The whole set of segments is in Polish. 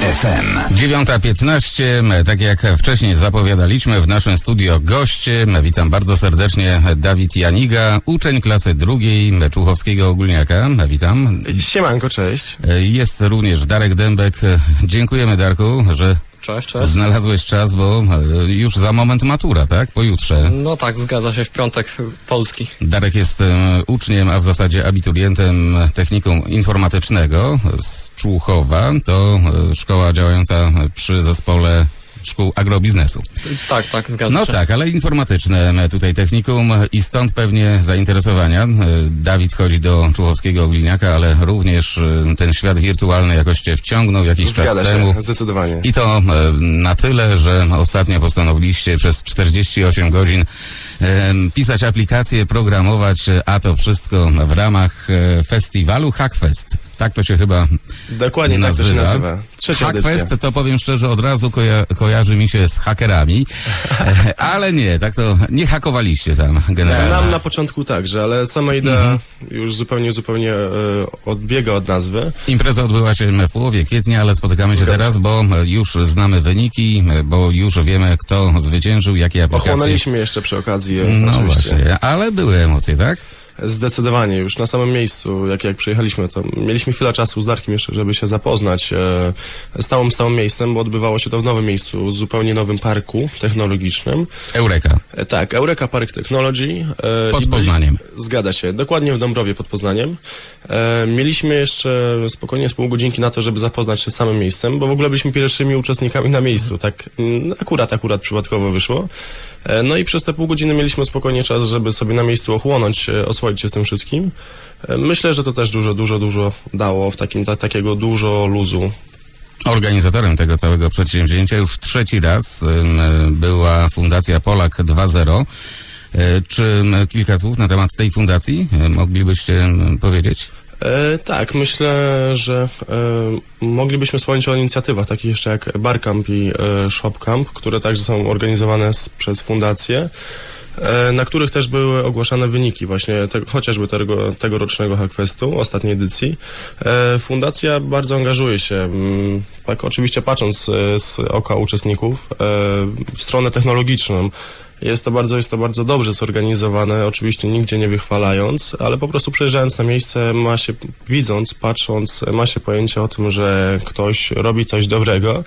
FM. 9.15, tak jak wcześniej zapowiadaliśmy, w naszym studio goście. Witam bardzo serdecznie Dawid Janiga, uczeń klasy drugiej Czuchowskiego Ogólniaka. Witam. Siemanko, cześć. Jest również Darek Dębek. Dziękujemy Darku, że Cześć, cześć. znalazłeś czas, bo już za moment matura, tak? Pojutrze. No tak, zgadza się, w piątek Polski. Darek jest e, uczniem, a w zasadzie abiturientem technikum informatycznego z Człuchowa. To e, szkoła działająca przy zespole szkół agrobiznesu. Tak, tak, zgadza No się. tak, ale informatyczne tutaj technikum i stąd pewnie zainteresowania. Dawid chodzi do Człuchowskiego Ogliniaka, ale również e, ten świat wirtualny jakoś cię wciągnął jakiś Zgadza czas się, temu. zdecydowanie. I to e, na tyle, że ostatnio postanowiliście przez 48 godzin e, pisać aplikację, programować, a to wszystko w ramach festiwalu Hackfest. Tak to się chyba Dokładnie tak to się nazywa. Trzecia. Hackfest to powiem szczerze, od razu koja kojarzy mi się z hakerami, ale nie, tak to nie hakowaliście tam generalnie. Nam na początku także, ale sama idea Mhm. już zupełnie, zupełnie e, odbiega od nazwy. Impreza odbyła się w połowie kwietnia, ale spotykamy się teraz, bo już znamy wyniki, bo już wiemy, kto zwyciężył, jakie aplikacje. Ochłonęliśmy jeszcze przy okazji, e, No oczywiście. właśnie, ale były emocje, tak? Zdecydowanie, już na samym miejscu, jak, jak przyjechaliśmy, to mieliśmy chwilę czasu z Darkiem jeszcze, żeby się zapoznać e, z całym, całym miejscem, bo odbywało się to w nowym miejscu, zupełnie nowym parku technologicznym. Eureka. E, Tak, Eureka Park Technology. e, Pod byli- Poznaniem. Zgadza się, dokładnie w Dąbrowie pod Poznaniem. E, mieliśmy jeszcze spokojnie z pół godzinki na to, żeby zapoznać się z samym miejscem, bo w ogóle byliśmy pierwszymi uczestnikami na miejscu, tak mm, akurat, akurat przypadkowo wyszło. E, no i przez te pół godziny mieliśmy spokojnie czas, żeby sobie na miejscu ochłonąć, e, oswoić się z tym wszystkim. E, myślę, że to też dużo, dużo, dużo dało w takim, ta, takiego dużo luzu Organizatorem tego całego przedsięwzięcia już trzeci raz była Fundacja Polak 2.0. E, Czy kilka słów na temat tej fundacji moglibyście powiedzieć? E, tak, myślę, że e, moglibyśmy wspomnieć o inicjatywach takich jeszcze jak Barcamp i e, Shopcamp, które także są organizowane z, przez fundację, e, na których też były ogłaszane wyniki właśnie te, chociażby tego, tegorocznego Hackfestu, ostatniej edycji. E, fundacja bardzo angażuje się, mm, tak oczywiście patrząc e, z oka uczestników, w stronę technologiczną. Jest to bardzo, jest to bardzo dobrze zorganizowane, oczywiście nigdzie nie wychwalając, ale po prostu przyjeżdżając na miejsce ma się, widząc, patrząc, ma się pojęcie o tym, że ktoś robi coś dobrego.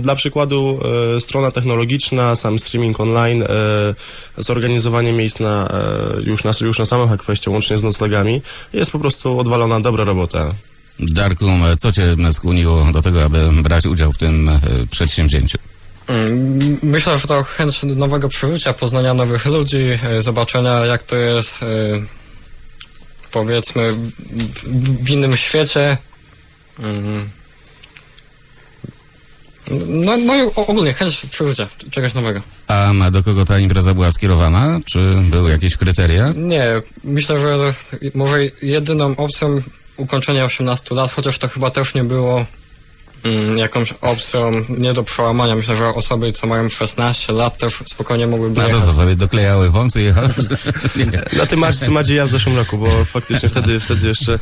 Dla przykładu e, strona technologiczna, sam streaming online, e, zorganizowanie miejsc na, e, już, na, już na samym Hackfestie, łącznie z noclegami, jest po prostu odwalona dobra robota. Darku, co cię skłoniło do tego, aby brać udział w tym przedsięwzięciu? Mm, Myślę, że to chęć nowego przeżycia, poznania nowych ludzi, e, zobaczenia jak to jest, e, powiedzmy, w, w innym świecie. Mm. No, no i ogólnie chęć przeżycia czegoś nowego. A do kogo ta impreza była skierowana? Czy były jakieś kryteria? Nie, myślę, że może jedyną opcją ukończenia 18 lat, chociaż to chyba też nie było jakąś opcją nie do przełamania. Myślę, że osoby, co mają 16 lat też spokojnie mogłyby Na to, co sobie doklejały wąsy i jechały? Na tym marcie, tym marcie ja w zeszłym roku, bo faktycznie wtedy, wtedy jeszcze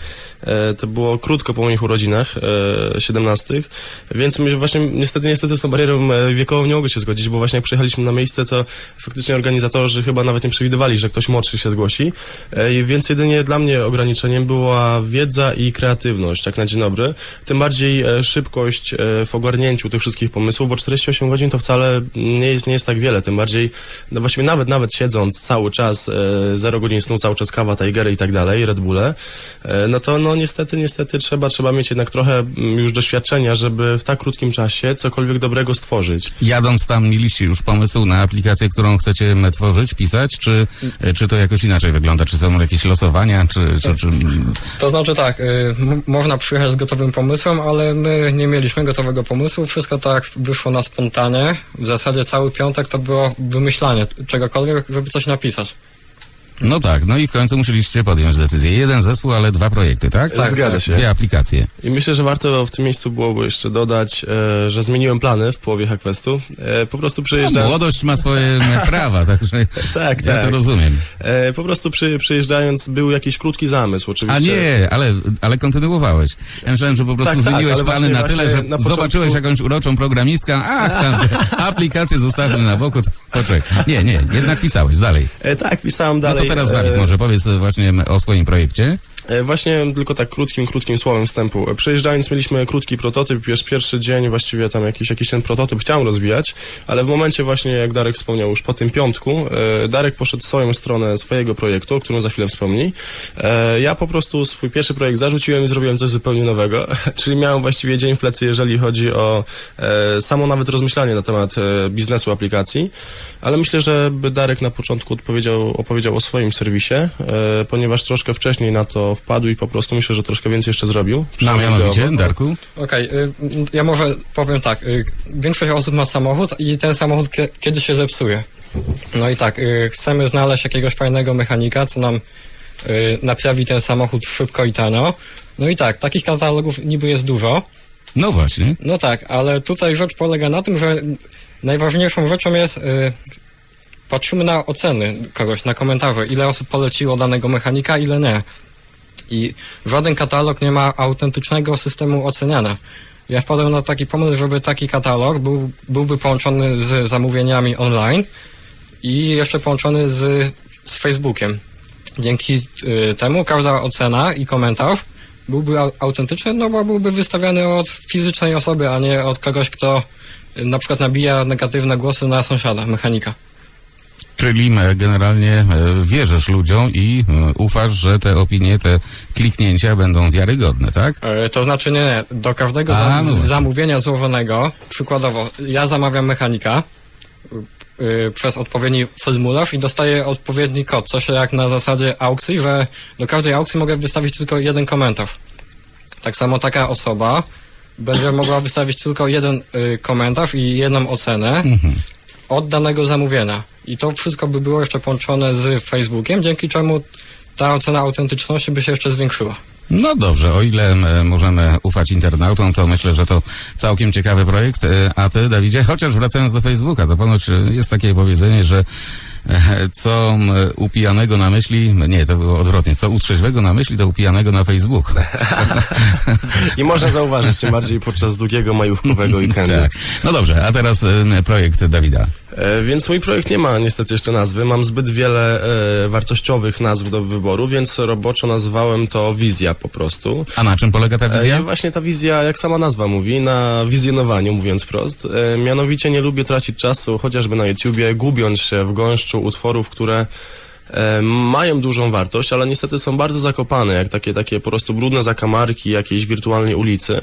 to było krótko po moich urodzinach, e, 17, więc my właśnie niestety, niestety z tą barierą e, wiekową nie mogę się zgodzić, bo właśnie jak przyjechaliśmy na miejsce, to faktycznie organizatorzy chyba nawet nie przewidywali, że ktoś młodszy się zgłosi, e, więc jedynie dla mnie ograniczeniem była wiedza i kreatywność, tak na dzień dobry, tym bardziej e, szybkość e, w ogarnięciu tych wszystkich pomysłów, bo 48 godzin to wcale nie jest, nie jest tak wiele, tym bardziej, no właściwie nawet, nawet siedząc cały czas, e, 0 godzin snu, cały czas kawa, Tigery i tak dalej, Red Bulle, e, no to no niestety, niestety trzeba, trzeba mieć jednak trochę mm, już doświadczenia, żeby w tak krótkim czasie cokolwiek dobrego stworzyć. Jadąc tam, mieliście już pomysł na aplikację, którą chcecie m, tworzyć, pisać, czy, e, czy to jakoś inaczej wygląda? Czy są jakieś losowania, czy... czy, czy... To znaczy tak, y, m- można przyjechać z gotowym pomysłem, ale my nie mieliśmy gotowego pomysłu. Wszystko tak wyszło na spontanie. W zasadzie cały piątek to było wymyślanie czegokolwiek, żeby coś napisać. No tak, no i w końcu musieliście podjąć decyzję. Jeden zespół, ale dwa projekty, tak? Tak, zgadza się. Dwie aplikacje. I myślę, że warto w tym miejscu byłoby jeszcze dodać, e, że zmieniłem plany w połowie Hackfestu. E, po prostu No, przyjeżdżając... młodość ma swoje prawa, także Tak, ja tak. to rozumiem. E, po prostu przy, przyjeżdżając był jakiś krótki zamysł oczywiście. A nie, ale, ale kontynuowałeś. Ja myślałem, że po prostu Tak, tak, zmieniłeś ale plany na tyle, że na początku- zobaczyłeś jakąś uroczą programistkę, a tam te aplikacje zostawmy na boku, to poczekaj. Nie, nie, jednak pisałeś, dalej. E, tak, pisałem No dalej. to teraz Dawid może powiedz właśnie o swoim projekcie. E, Właśnie tylko tak krótkim, krótkim słowem wstępu. E, Przejeżdżając mieliśmy krótki prototyp, już pierwszy dzień właściwie tam jakiś, jakiś ten prototyp chciałem rozwijać, ale w momencie właśnie, jak Darek wspomniał, już po tym piątku, e, Darek poszedł w swoją stronę swojego projektu, o którym za chwilę wspomni. Ja po prostu swój pierwszy projekt zarzuciłem i zrobiłem coś zupełnie nowego, czyli miałem właściwie dzień w plecy, jeżeli chodzi o samo nawet rozmyślanie na temat biznesu aplikacji, ale myślę, że Darek na początku odpowiedział, opowiedział o swoim serwisie, ponieważ troszkę wcześniej na to wpadł i po prostu myślę, że troszkę więcej jeszcze zrobił. No, Przynajmniej mianowicie. Darku. Okej, y, ja może powiem tak. Y, większość osób ma samochód i ten samochód kie- kiedy się zepsuje. No i tak, y, chcemy znaleźć jakiegoś fajnego mechanika, co nam naprawi ten samochód szybko i tanio. No i tak, takich katalogów niby jest dużo. No właśnie. No tak, ale tutaj rzecz polega na tym, że najważniejszą rzeczą jest, patrzymy na oceny kogoś, na komentarze, ile osób poleciło danego mechanika, ile nie. I żaden katalog nie ma autentycznego systemu oceniania. Ja wpadłem na taki pomysł, żeby taki katalog był, byłby połączony z zamówieniami online i jeszcze połączony z, z Facebookiem. Dzięki y, temu każda ocena i komentarz byłby au- autentyczny, no bo byłby wystawiany od fizycznej osoby, a nie od kogoś, kto y, na przykład nabija negatywne głosy na sąsiada, mechanika. Czyli e, generalnie e, wierzysz ludziom i e, ufasz, że te opinie, te kliknięcia będą wiarygodne, tak? To znaczy nie, nie. do każdego A, no zamówienia złożonego, przykładowo, ja zamawiam mechanika przez odpowiedni formularz i dostaję odpowiedni kod, coś jak na zasadzie aukcji, że do każdej aukcji mogę wystawić tylko jeden komentarz. Tak samo taka osoba będzie mogła wystawić tylko jeden y, komentarz i jedną ocenę Mhm. od danego zamówienia. I to wszystko by było jeszcze połączone z Facebookiem, dzięki czemu ta ocena autentyczności by się jeszcze zwiększyła. No dobrze, o ile e, możemy ufać internautom, to myślę, że to całkiem ciekawy projekt. E, A ty, Dawidzie, chociaż wracając do Facebooka, to ponoć e, jest takie powiedzenie, że co m, u pijanego na myśli, nie, to było odwrotnie, co u trzeźwego na myśli, to u pijanego na Facebooku. I można zauważyć tym bardziej podczas długiego majówkowego weekendu. tak. No dobrze, a teraz projekt Dawida. E, Więc mój projekt nie ma niestety jeszcze nazwy. Mam zbyt wiele e, wartościowych nazw do wyboru, więc roboczo nazwałem to wizja po prostu. A na czym polega ta E, wizja? Właśnie ta wizja, jak sama nazwa mówi, na wizjonowaniu, mówiąc wprost. E, mianowicie nie lubię tracić czasu, chociażby na YouTubie, gubiąc się w gąszczu utworów, które mają dużą wartość, ale niestety są bardzo zakopane, jak takie, takie po prostu brudne zakamarki jakiejś wirtualnej ulicy.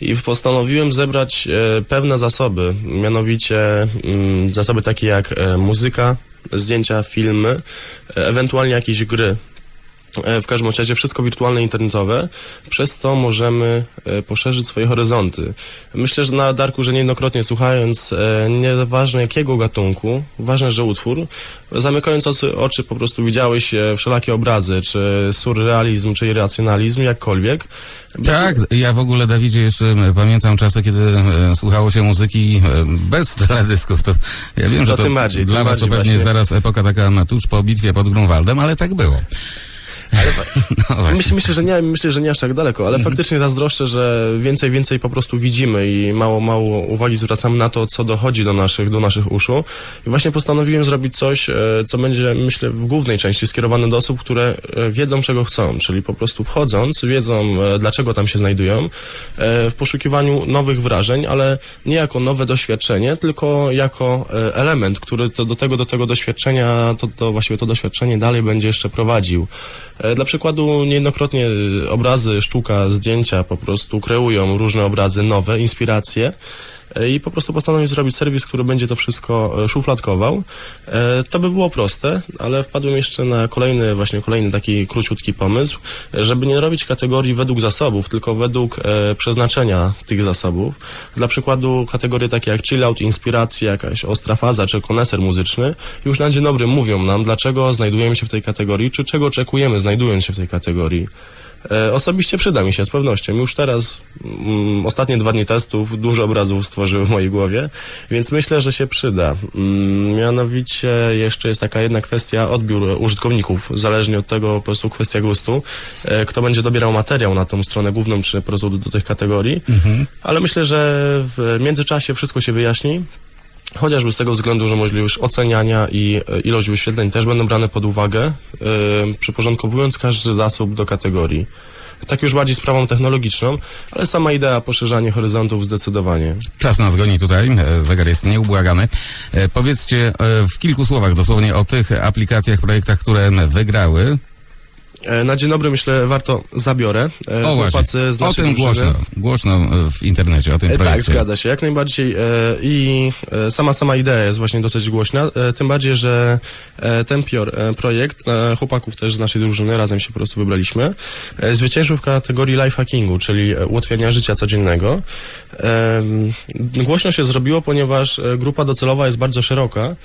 I postanowiłem zebrać e, pewne zasoby, mianowicie mm, zasoby takie jak e, muzyka, zdjęcia, filmy, e, ewentualnie jakieś gry. E, W każdym razie wszystko wirtualne, internetowe, przez co możemy e, poszerzyć swoje horyzonty. Myślę, że na Darku, że niejednokrotnie słuchając, e, nieważne jakiego gatunku, ważne, że utwór, zamykając oczy, po prostu widziałeś wszelakie obrazy, czy surrealizm, czy irracjonalizm, jakkolwiek. Tak, ja w ogóle, Dawidzie, jeszcze pamiętam czasy, kiedy słuchało się muzyki bez teledysków. To ja wiem, że To to tym bardziej, dla was to pewnie właśnie. zaraz epoka taka na tuż po bitwie pod Grunwaldem, ale tak było. Ale No. Myślę, myślę, że nie, myślę, że nie aż tak daleko, ale faktycznie zazdroszczę, że więcej, więcej po prostu widzimy i mało, mało uwagi zwracamy na to, co dochodzi do naszych, do naszych uszu. I właśnie postanowiłem zrobić coś, e, co będzie, myślę, w głównej części skierowane do osób, które e, wiedzą, czego chcą, czyli po prostu wchodząc, wiedzą, e, dlaczego tam się znajdują, w poszukiwaniu nowych wrażeń, ale nie jako nowe doświadczenie, tylko jako element, który to, do tego, do tego doświadczenia, to, to właściwie to doświadczenie dalej będzie jeszcze prowadził. E, Dla przykładu niejednokrotnie e, obrazy, sztuka, zdjęcia po prostu kreują różne obrazy nowe, inspiracje. E, i po prostu postanowić zrobić serwis, który będzie to wszystko e, szufladkował. E, To by było proste, ale wpadłem jeszcze na kolejny, właśnie kolejny taki króciutki pomysł, żeby nie robić kategorii według zasobów, tylko według przeznaczenia tych zasobów. Dla przykładu kategorie takie jak chillout, inspiracja, jakaś ostra faza czy koneser muzyczny już na dzień dobry mówią nam, dlaczego znajdujemy się w tej kategorii, czy czego oczekujemy znajdując się w tej kategorii. E, Osobiście przyda mi się z pewnością. Już teraz mm, ostatnie dwa dni testów dużo obrazów stworzyły w mojej głowie, więc myślę, że się przyda. Mm, Mianowicie jeszcze jest taka jedna kwestia odbiór użytkowników, zależnie od tego po prostu kwestia gustu, e, kto będzie dobierał materiał na tą stronę główną, czy po prostu do, do tych kategorii, ale myślę, że w międzyczasie wszystko się wyjaśni. Chociażby z tego względu, że możliwość oceniania i e, ilość wyświetleń też będą brane pod uwagę, e, przyporządkowując każdy zasób do kategorii. Tak już bardziej sprawą technologiczną, ale sama idea poszerzania horyzontów zdecydowanie. Czas nas goni tutaj, e, zegar jest nieubłagany. Powiedzcie w kilku słowach dosłownie o tych aplikacjach, projektach, które wygrały. E, Na dzień dobry myślę warto zabiorę. E, O właśnie, o tym głośno, głośno e, w internecie, o tym Tak, projekcie. zgadza się, jak najbardziej. I sama sama idea jest właśnie dosyć głośna. Tym bardziej, że ten pior, projekt chłopaków też z naszej drużyny, razem się po prostu wybraliśmy, zwyciężył w kategorii lifehackingu, czyli ułatwiania życia codziennego. Głośno się zrobiło, ponieważ grupa docelowa jest bardzo szeroka.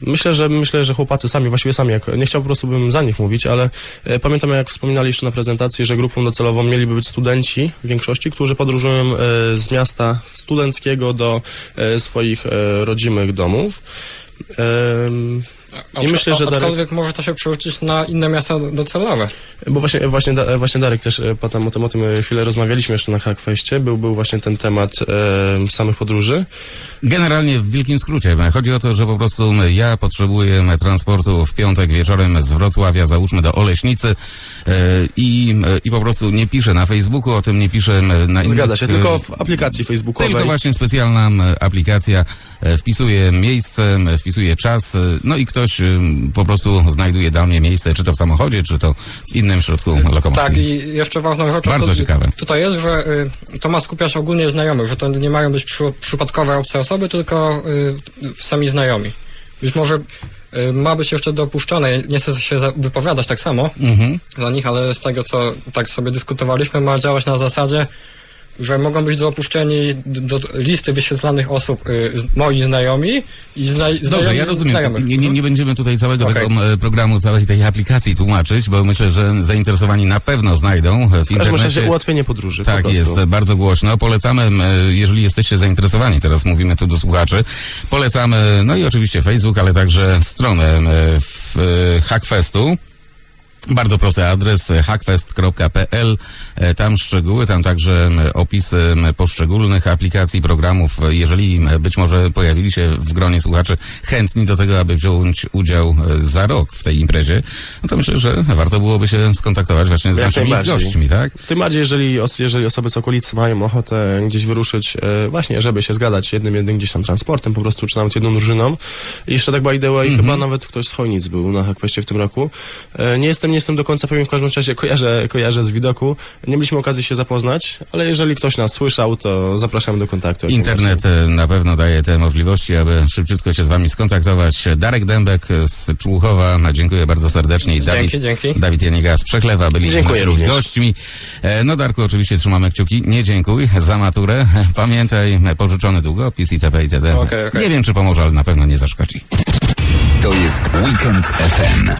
Myślę, że myślę, że chłopacy sami, właściwie sami, jak, nie chciał po prostu bym za nich mówić, ale e, pamiętam jak wspominali jeszcze na prezentacji, że grupą docelową mieliby być studenci w większości, którzy podróżują e, z miasta studenckiego do e, swoich e, rodzimych domów. Em, I myślę, że Darek, może to się przerzucić na inne miasta docelowe. bo właśnie, właśnie, właśnie Darek też e, potem o tym, o tym e, chwilę rozmawialiśmy jeszcze na Hackfestie, był, był właśnie ten temat e, samych podróży. Generalnie w wielkim skrócie. Chodzi o to, że po prostu ja potrzebuję transportu w piątek wieczorem z Wrocławia, załóżmy do Oleśnicy e, i, e, i po prostu nie piszę na Facebooku, o tym nie piszę na innych... Zgadza się, e, tylko w aplikacji facebookowej. Tylko właśnie specjalna aplikacja e, wpisuje miejsce, wpisuje czas, e, no i ktoś po prostu znajduje dla mnie miejsce, czy to w samochodzie, czy to w innym środku lokomocji. Tak, i jeszcze ważną rzeczą Bardzo to, ciekawe. tutaj jest, że y, to ma skupiać ogólnie znajomych, że to nie mają być przy, przypadkowe obce osoby, tylko y, sami znajomi. Być może y, ma być jeszcze dopuszczone, nie chcę się wypowiadać tak samo Mhm. za nich, ale z tego, co tak sobie dyskutowaliśmy, ma działać na zasadzie, że mogą być dopuszczeni do, do listy wyświetlanych osób y, moi znajomi i zna, Dobrze, znajomi ja rozumiem. Nie, nie, nie będziemy tutaj całego Okej. tego m, programu, całej tej aplikacji tłumaczyć, bo myślę, że zainteresowani na pewno znajdą w W każdym razie internecie. ułatwienie podróży. po Tak, prostu. jest bardzo głośno. Polecamy, jeżeli jesteście zainteresowani, teraz mówimy tu do słuchaczy, polecamy, no i oczywiście Facebook, ale także stronę w, e, Hackfestu. Bardzo prosty adres hackfest.pl. E, Tam szczegóły, tam także opisy poszczególnych aplikacji, programów. Jeżeli być może pojawili się w gronie słuchaczy chętni do tego, aby wziąć udział e, za rok w tej imprezie, no to myślę, że warto byłoby się skontaktować właśnie z Jak naszymi gośćmi, tak? Tym bardziej, jeżeli, os- jeżeli osoby z okolicy mają ochotę gdzieś wyruszyć, e, właśnie, żeby się zgadać jednym, jednym gdzieś tam transportem, po prostu, czy nawet jedną drużyną. I jeszcze tak by the way, Mhm. chyba nawet ktoś z Chojnic był na Hackfestie w tym roku. E, nie jestem, jestem do końca pewien, w każdym razie kojarzę, kojarzę z widoku. Nie mieliśmy okazji się zapoznać, ale jeżeli ktoś nas słyszał, to zapraszamy do kontaktu. Internet e, na pewno daje te możliwości, aby szybciutko się z wami skontaktować. Darek Dębek z Człuchowa, no, dziękuję bardzo serdecznie. I Dawid, Dzięki, dzięki. Dawid Janiga z Przechlewa byli Dziękuję naszymi również. gośćmi. E, No Darku, oczywiście trzymamy kciuki. Nie dziękuj za maturę. Pamiętaj, pożyczony długopis itp. itd. Okej, okej. Nie wiem, czy pomoże, ale na pewno nie zaszkodzi. To jest Weekend FM.